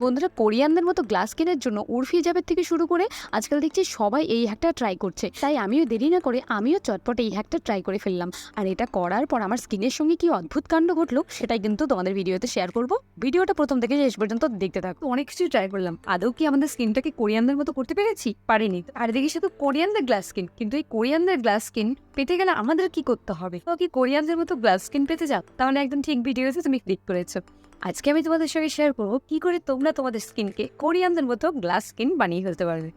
বন্ধুরা কোরিয়ানদের মতো গ্লাস কেনার জন্য উর্ফি জাবের থেকে শুরু করে আজকাল দেখছি সবাই এই হ্যাকটা ট্রাই করছে। তাই আমিও দেরি না করে আমিও চটপট এই হ্যাকটা ট্রাই করে ফেললাম। আর এটা করার পর আমার স্কিনের সঙ্গে কি অদ্ভুত কাণ্ড ঘটলো সেটাই কিন্তু তোমাদের ভিডিওতে শেয়ার করব। ভিডিওটা প্রথম থেকে শেষ পর্যন্ত দেখতে থাকো। অনেক কিছু ট্রাই করলাম। আদৌ কি আমাদের স্কিনটাকে কোরিয়ানদের মতো করতে পেরেছি? পারিনি। আর দেখি শুধু কোরিয়ানদের গ্লাস স্কিন কিন্তু এই কোরিয়ানদের গ্লাস স্কিন পেতে গেলে আমাদের কি করতে হবে? তো কি কোরিয়ানদের মতো গ্লাস স্কিন পেতে যাও? তাহলে একদম ঠিক ভিডিওতে তুমি ক্লিক করেছ। আজকে আমি তোমাদের সঙ্গে শেয়ার করব কি করে তোমরা তোমাদের স্কিনকে কোরিয়ানদের মতো গ্লাস স্কিন বানিয়ে ফেলতে পারবে।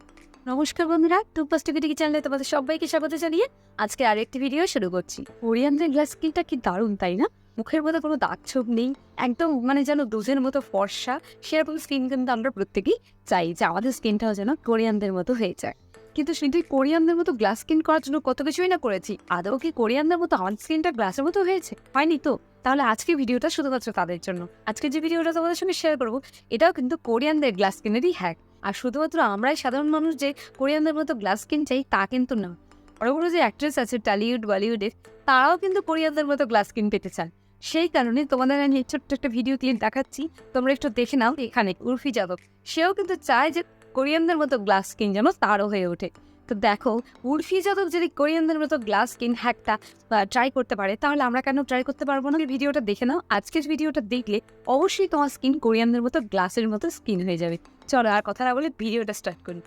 নমস্কার বন্ধুরা টুপাস টিকিটিকি চ্যানেলে তোমাদের সবাইকে স্বাগত জানিয়ে আজকে আরেকটি ভিডিও শুরু করছি। কোরিয়ানদের গ্লাস স্কিনটা কি দারুণ, তাই না? মুখের মধ্যে কোনো দাগ ছোপ নেই, একদম মানে যেন দুধের মতো ফর্সা, সেরকম স্কিন কিন্তু আমরা প্রত্যেকেই চাই যে আমাদের স্কিনটাও যেন কোরিয়ানদের মতো হয়ে যায়। কিন্তু এই কোরিয়ানদের মতো গ্লাস স্কিন করার জন্য কত কিছুই না করেছি। আদৌ কি কোরিয়ানদের মতো আমার স্কিনটা গ্লাসের মতো হয়েছে? হয়নি তো? তাহলে আজকে ভিডিওটা শুধুমাত্র তাদের জন্য। আজকে যে ভিডিওটা তোমাদের সঙ্গে শেয়ার করব, এটাও কিন্তু কোরিয়ানদের গ্লাস স্কিনেরই হ্যাক আর শুধুমাত্র আমরাই সাধারণ মানুষ যে কোরিয়ানদের মতো গ্লাস স্কিন চাই, তা কিন্তু না। বড় বড় যে অ্যাক্ট্রেস আছে টলিউড বলিউডের তারাও কিন্তু কোরিয়ানদের মতো গ্লাস স্কিন পেতে চান সেই কারণে তোমাদের আমি ছোট্ট একটা ভিডিও ক্লিপ দেখাচ্ছি। তোমরা একটু দেখে নাও এখানে, উর্ফি যাদব। সেও কিন্তু চায় যে কোরিয়ানদের মতো গ্লাস স্কিন যেন তারও হয়ে ওঠে। তো দেখো, উর্ফি যাদব যদি কোরিয়ানদের মতো গ্লাস স্কিন হ্যাকটা ট্রাই করতে পারে, তাহলে আমরা কেন ট্রাই করতে পারব না? ভিডিওটা দেখে নাও, আজকের ভিডিওটা দেখলে অবশ্যই তোমার স্কিন কোরিয়ানদের মতো গ্লাসের মতো স্কিন হয়ে যাবে। চলো আর কথা না বলে ভিডিওটা স্টার্ট করি।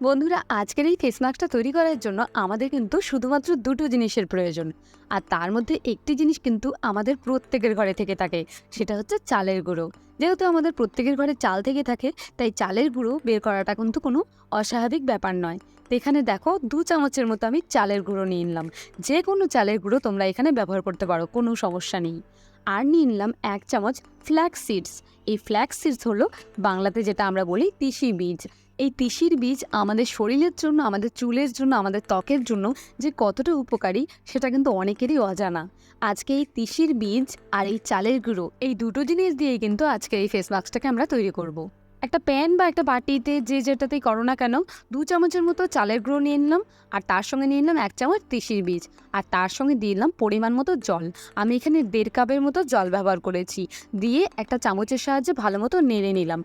বন্ধুরা, আজকের এই ফেস মাস্কটা তৈরি করার জন্য আমাদের কিন্তু শুধুমাত্র দুটো জিনিসের প্রয়োজন। আর তার মধ্যে একটি জিনিস কিন্তু আমাদের প্রত্যেকের ঘরে থেকে থাকে, সেটা হচ্ছে চালের গুঁড়ো। যেহেতু আমাদের প্রত্যেকের ঘরে চাল থেকে থাকে, তাই চালের গুঁড়ো বের করাটা কিন্তু কোনো অস্বাভাবিক ব্যাপার নয়। এখানে দেখো, দু চামচের মতো আমি চালের গুঁড়ো নিয়ে নিলাম। যে কোনো চালের গুঁড়ো তোমরা এখানে ব্যবহার করতে পারো, কোনো সমস্যা নেই। আর নিয়ে নিলাম এক চামচ ফ্ল্যাক্স সিডস এই ফ্ল্যাক্স সিডস হলো বাংলাতে যেটা আমরা বলি তিসি বীজ। এই তিসির বীজ আমাদের শরীরের জন্য, আমাদের চুলের জন্য, আমাদের ত্বকের জন্য যে কতটা উপকারী, সেটা কিন্তু অনেকেরই অজানা আজকে এই তিসির বীজ আর এই চালের গুঁড়ো, এই দুটো জিনিস দিয়েই কিন্তু আজকে এই ফেস মাস্কটাকে আমরা তৈরি করব। একটা প্যান বা একটা বাটিতে যে যেটাতেই করো না কেন, দু চামচের মতো চালের গুঁড়ো নিয়ে নিলাম, আর তার সঙ্গে নিয়ে নিলাম এক চামচ তিসির বীজ, আর তার সঙ্গে দিয়ে দিলাম পরিমাণ মতো জল। আমি এখানে দেড় কাপের মতো জল ব্যবহার করেছি, দিয়ে একটা চামচের সাহায্যে ভালো মতো নেড়ে নিলাম।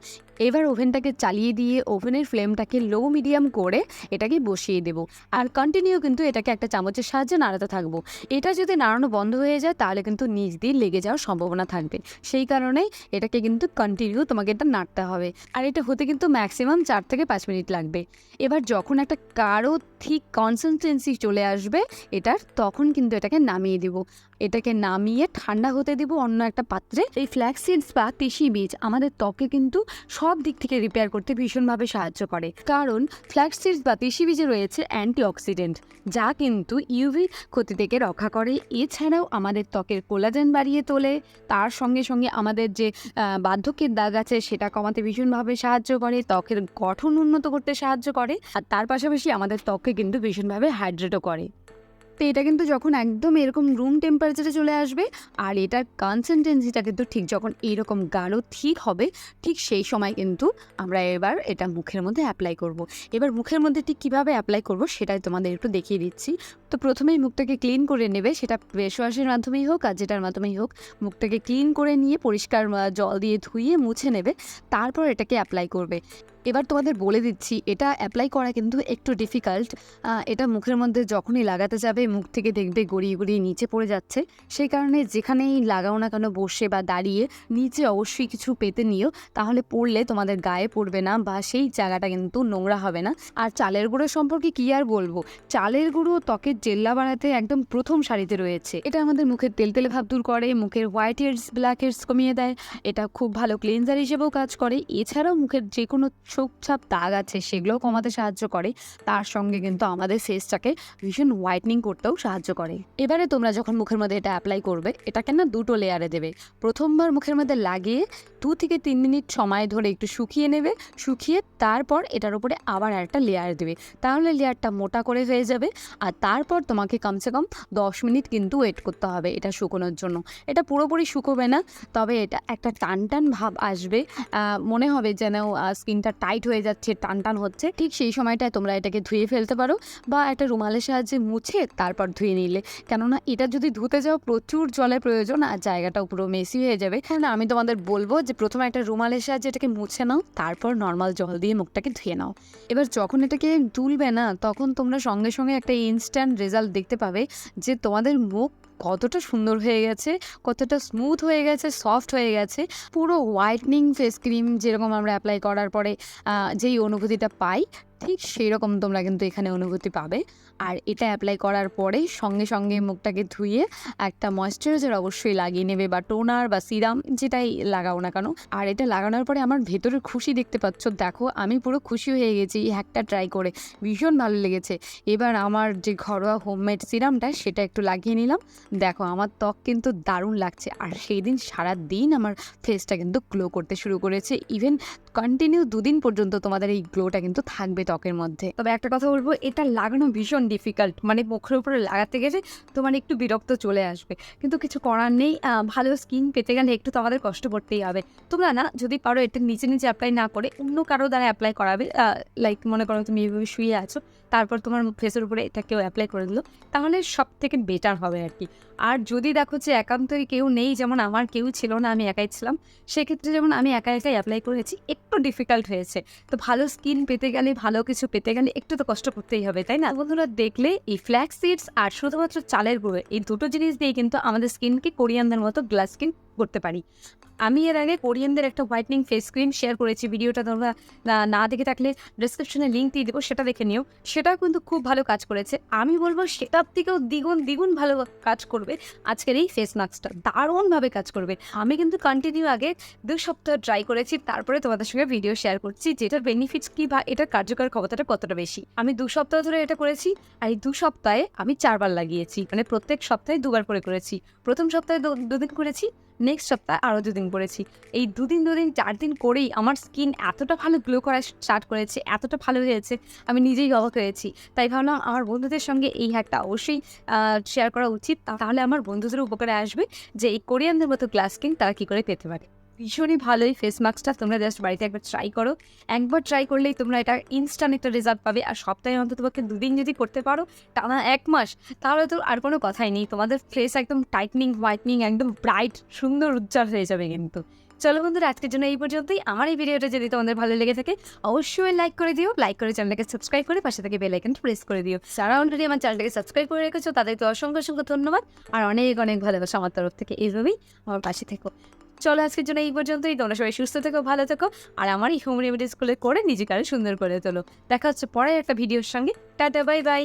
এবার ওভেনটাকে চালিয়ে দিয়ে ওভেনের ফ্লেমটাকে লো মিডিয়াম করে এটাকে বসিয়ে দেব, আর কন্টিনিউ কিন্তু এটাকে একটা চামচের সাহায্যে নাড়াতে থাকব। এটা যদি নাড়ানো বন্ধ হয়ে যায়, তাহলে কিন্তু নিজ দিয়ে লেগে যাওয়ার সম্ভাবনা থাকবে। সেই কারণেই এটাকে কিন্তু কন্টিনিউ তোমাকে এটা নাড়তে হবে। আর এটা হতে কিন্তু ম্যাক্সিমাম চার থেকে পাঁচ মিনিট লাগবে। এবার যখন একটা কারও ঠিক কনসিস্টেন্সি চলে আসবে, এটার তখন কিন্তু এটাকে নামিয়ে দিব। এটাকে নামিয়ে ঠান্ডা হতে দিব অন্য একটা পাত্রে। এই ফ্ল্যাক্স সিডস বা তিসি বীজ আমাদের ত্বকে কিন্তু সব দিক থেকে রিপেয়ার করতে ভীষণভাবে সাহায্য করে। কারণ ফ্ল্যাক্স সিডস বা তিসি বীজে রয়েছে অ্যান্টিঅক্সিডেন্ট যা কিন্তু ইউভি ক্ষতি থেকে রক্ষা করে। এছাড়াও আমাদের ত্বকের কোলাজেন বাড়িয়ে তোলে। তার সঙ্গে সঙ্গে আমাদের যে বার্ধক্যের দাগ আছে, সেটা কমাতে ভীষণভাবে সাহায্য করে, ত্বকের গঠন উন্নত করতে সাহায্য করে, আর তার পাশাপাশি আমাদের ত্বককে কিন্তু ভীষণভাবে হাইড্রেটও করে। তো এটা কিন্তু যখন একদম এরকম রুম টেম্পারেচারে চলে আসবে, আর এটার কনসিস্টেন্সিটা কিন্তু ঠিক যখন এরকম গাঢ় ঠিক হবে, ঠিক সেই সময় কিন্তু আমরা এবার এটা মুখের মধ্যে অ্যাপ্লাই করব। এবার মুখের মধ্যে ঠিক কীভাবে অ্যাপ্লাই করব সেটাই তোমাদের একটু দেখিয়ে দিচ্ছি তো প্রথমেই মুখটাকে ক্লিন করে নেবে, সেটা ফেস ওয়াশের মাধ্যমেই হোক আর যেটার মাধ্যমেই হোক, মুখটাকে ক্লিন করে নিয়ে পরিষ্কার জল দিয়ে ধুয়ে মুছে নেবে, তারপর এটাকে অ্যাপ্লাই করবে এবার তোমাদের বলে দিচ্ছি, এটা অ্যাপ্লাই করা কিন্তু একটু ডিফিকাল্ট এটা মুখের মধ্যে যখনই লাগাতে যাবে, মুখ থেকে দেখবে গড়িয়ে গড়িয়ে নিচে পড়ে যাচ্ছে। সেই কারণে যেখানেই লাগাও না কেন, বসে বা দাঁড়িয়ে নিচে অবশ্যই কিছু পেতে নিও, তাহলে পড়লে তোমাদের গায়ে পড়বে না বা সেই জায়গাটা কিন্তু নোংরা হবে না। আর চালের গুঁড়ো সম্পর্কে কি আর বলব? চালের গুঁড়ো ত্বকের জেল্লা বাড়াতে একদম প্রথম সারিতে রয়েছে। এটা আমাদের মুখের তেলতেলে ভাব দূর করে, মুখের হোয়াইট হেডস ব্ল্যাক হেডস কমিয়ে দেয়। এটা খুব ভালো ক্লিনজার হিসেবেও কাজ করে। এছাড়াও মুখের যে কোনো ছোপ ছাপ দাগ আছে, সেগুলোও কমাতে সাহায্য করে। তার সঙ্গে কিন্তু আমাদের ফেসটাকে ভীষণ হোয়াইটনিং করতেও সাহায্য করে। এবারে তোমরা যখন মুখের মধ্যে এটা অ্যাপ্লাই করবে, এটাকে না দুটো লেয়ারে দেবে। প্রথমবার মুখের মধ্যে লাগিয়ে দু থেকে তিন মিনিট সময় ধরে একটু শুকিয়ে নেবে। শুকিয়ে তারপর এটার উপরে আবার একটা লেয়ার দেবে। তাহলে লেয়ারটা মোটা করে হয়ে যাবে। আর তারপর তোমাকে কমসে কম দশ মিনিট কিন্তু ওয়েট করতে হবে এটা শুকোনোর জন্য। এটা পুরোপুরি শুকোবে না, তবে এটা একটা টান টান ভাব আসবে। মনে হবে যেন স্কিনটা টাইট হয়ে যাচ্ছে টান টান হচ্ছে, ঠিক সেই সময়টায় তোমরা এটাকে ধুয়ে ফেলতে পারো বা একটা রুমালের সাহায্যে মুছে তারপর ধুয়ে নিলে। কেননা এটা যদি ধুতে যাও, প্রচুর জলের প্রয়োজন আর জায়গাটাও পুরো মেসি হয়ে যাবে। কারণ আমি তোমাদের বলব যে প্রথমে একটা রুমালের সাহায্যে এটাকে মুছে নাও, তারপর নর্মাল জল দিয়ে মুখটাকে ধুয়ে নাও। এবার যখন এটাকে তুলবে না, তখন তোমরা সঙ্গে সঙ্গে একটা ইনস্ট্যান্ট রেজাল্ট দেখতে পাবে যে তোমাদের মুখ কতটা সুন্দর হয়ে গেছে, কতটা স্মুথ হয়ে গেছে সফট হয়ে গেছে, পুরো হোয়াইটনিং ফেস ক্রিম যেরকম আমরা অ্যাপ্লাই করার পরে যেই অনুভূতিটা পাই ঠিক সেই রকম তোমরা কিন্তু এখানে অনুভূতি পাবে। আর এটা অ্যাপ্লাই করার পরে সঙ্গে সঙ্গে মুখটাকে ধুয়ে একটা ময়শ্চারাইজার অবশ্যই লাগিয়ে নেবে বা টোনার বা সিরাম যেটাই লাগাও না কেন। আর এটা লাগানোর পরে আমার ভেতরের খুশি দেখতে পাচ্ছ। দেখো, আমি পুরো খুশি হয়ে গেছি, এই হ্যাকটা ট্রাই করে। ভীষণ ভালো লেগেছে। এবার আমার যে ঘরোয়া হোমমেড সিরামটা সেটা একটু লাগিয়ে নিলাম। দেখো, আমার ত্বক কিন্তু দারুণ লাগছে। আর সেই দিন সারা দিন আমার ফেসটা কিন্তু গ্লো করতে শুরু করেছে। ইভেন কন্টিনিউ দুদিন পর্যন্ত তোমাদের এই গ্লোটা কিন্তু থাকবে ত্বকের মধ্যে। তবে একটা কথা বলব, এটা লাগানো ভীষণ ডিফিকাল্ট মানে মুখের উপরে লাগাতে গেলে তোমার একটু বিরক্ত চলে আসবে। কিন্তু কিছু করার নেই ভালো স্কিন পেতে গেলে একটু তো আমাদের কষ্ট করতেই হবে। তোমরা না, যদি পারো এটা নিচে নিচে অ্যাপ্লাই না করে অন্য কারও দ্বারা অ্যাপ্লাই করাবে লাইক মনে করো তুমি এভাবে শুয়ে আছো তারপর তোমার ফেসের উপরে এটা কেউ অ্যাপ্লাই করে দিল, তাহলে সব থেকে বেটার হবে আর কি। আর যদি দেখো যে একান্তই কেউ নেই, যেমন আমার কেউ ছিল না, আমি একাই ছিলাম, সেক্ষেত্রে যেমন আমি একা একাই অ্যাপ্লাই করেছি, একটু ডিফিকাল্ট হয়েছে। তো ভালো স্কিন পেতে গেলে, ভালো কিছু পেতে গেলে একটু তো কষ্ট করতেই হবে, তাই না? বন্ধুরা, দেখলে এই ফ্ল্যাক্স সিডস আর শুধুমাত্র চালের গুঁড়ো, এই দুটো জিনিস দিয়ে কিন্তু আমাদের স্কিনকে কোরিয়ানদের মতো গ্লাস স্কিন করতে পারি। আমি এর আগে কোরিয়ানদের একটা হোয়াইটনিং ফেস ক্রিম শেয়ার করেছি, ভিডিওটা তোমরা না- দেখে থাকলে ডিসক্রিপশনে লিঙ্ক দিয়ে দেবো, সেটা দেখে নিও। সেটাও কিন্তু খুব ভালো কাজ করেছে। আমি বলব সেটার থেকেও দ্বিগুণ দ্বিগুণ ভালো কাজ করবে আজকের এই ফেস মাস্কটা দারুণভাবে কাজ করবে। আমি কিন্তু কন্টিনিউ আগে দু সপ্তাহ ট্রাই করেছি, তারপরে তোমাদের সঙ্গে ভিডিও শেয়ার করছি, যেটার বেনিফিটস কী বা এটার কার্যকর ক্ষমতাটা কতটা বেশি। আমি দু সপ্তাহ ধরে এটা করেছি, আর এই দু সপ্তাহে আমি চারবার লাগিয়েছি। মানে প্রত্যেক সপ্তাহে দুবার করে করেছি। প্রথম সপ্তাহে দুদিন করেছি নেক্সট সপ্তাহে আরও দুদিন করেছি এই দুদিন দুদিন, চার দিন করেই আমার স্কিন এতটা ভালো গ্লো করা স্টার্ট করেছে, এতটা ভালো হয়েছে, আমি নিজেই অবাক হয়েছি। তাই ভাবলাম আমার বন্ধুদের সঙ্গে এই হ্যাকটা অবশ্যই শেয়ার করা উচিত। তাহলে আমার বন্ধুদের উপকারে আসবে যে এই কোরিয়ানদের মতো গ্লাস স্কিন তারা কী করে পেতে পারে। ভীষণই ভালোই ফেস মাস্কটা তোমরা জাস্ট বাড়িতে একবার ট্রাই করো। একবার ট্রাই করলেই তোমরা এটা ইনস্ট্যান্ট একটা রেজাল্ট পাবে। আর সপ্তাহে অন্তত পক্ষে দুদিন যদি করতে পারো, টানা এক মাস, তাহলে তো আর কোনো কথাই নেই। তোমাদের ফেস একদম টাইটনিং হোয়াইটনিং একদম ব্রাইট সুন্দর, উজ্জ্বল হয়ে যাবে কিন্তু। চলো বন্ধুরা, আজকের জন্য এই পর্যন্তই। আমার এই ভিডিওটা যদি তোমাদের ভালো লেগে থাকে, অবশ্যই লাইক করে দিও। লাইক করে চ্যানেলটাকে সাবস্ক্রাইব করে পাশে থেকে বেল আইকনটা প্রেস করে দিও। যারা অলরেডি আমার চ্যানেলটাকে সাবস্ক্রাইব করে রেখেছো, তাদেরকে অসংখ্য অসংখ্য ধন্যবাদ। আর অনেক অনেক ভালোবাসা আমার তরফ থেকে এইভাবেই আমার পাশে থেকো। চলো আজকের জন্য এই পর্যন্তই। তোমরা সবাই সুস্থ থেকো, ভালো থেকো। আর আমার এই হোম রেমেডি স্কুলে করে নিজেকে আরও সুন্দর করে তোলো। দেখা হচ্ছে পরে একটা ভিডিওর সঙ্গে। Tata, bye bye.